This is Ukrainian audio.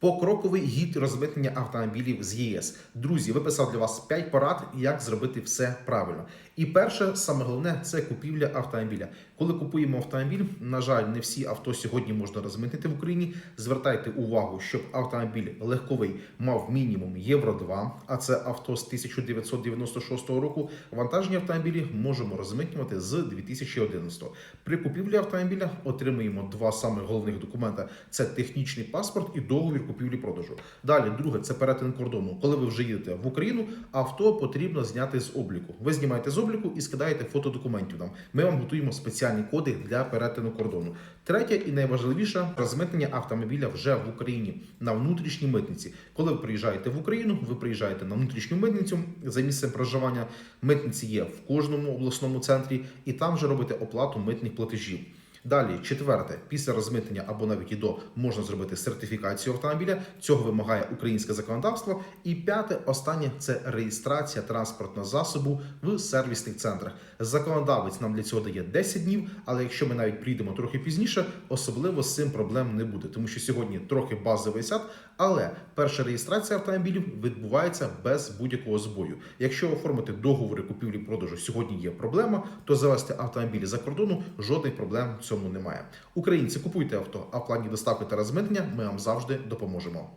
Покроковий гід розмитнення автомобілів з ЄС. Друзі, виписав для вас 5 порад, як зробити все правильно. І перше, саме головне, це купівля автомобіля. Коли купуємо автомобіль, на жаль, не всі авто сьогодні можна розмитнити в Україні. Звертайте увагу, щоб автомобіль легковий мав мінімум Євро 2, а це авто з 1996 року. Вантажні автомобілі можемо розмитнювати з 2011. При купівлі автомобіля отримуємо два самих головних документа: це технічний паспорт і договір купівлі-продажу. Далі, друге, це перетин кордону. Коли ви вже їдете в Україну, авто потрібно зняти з обліку. Ви знімаєте з обліку і скидаєте фото документів нам. Ми вам готуємо спеціальні коди для перетину кордону. Третє і найважливіше розмитнення автомобіля вже в Україні на внутрішній митниці. Коли ви приїжджаєте в Україну, ви приїжджаєте на внутрішню митницю за місцем проживання. Митниці є в кожному обласному центрі, і там вже робите оплату митних платежів. Далі, четверте, після розмитнення або навіть і до можна зробити сертифікацію автомобіля. Цього вимагає українське законодавство. І п'яте, останнє це реєстрація транспортного засобу в сервісних центрах. Законодавець нам для цього дає 10 днів, але якщо ми навіть прийдемо трохи пізніше, особливо з цим проблем не буде, тому що сьогодні трохи базовий сад, але перша реєстрація автомобілів відбувається без будь-якого збою. Якщо оформити договори купівлі-продажу сьогодні є проблема, то завести автомобілі за кордону жодних проблем в цьому немає. Українці купуйте авто, а в плані доставки та розмитнення ми вам завжди допоможемо.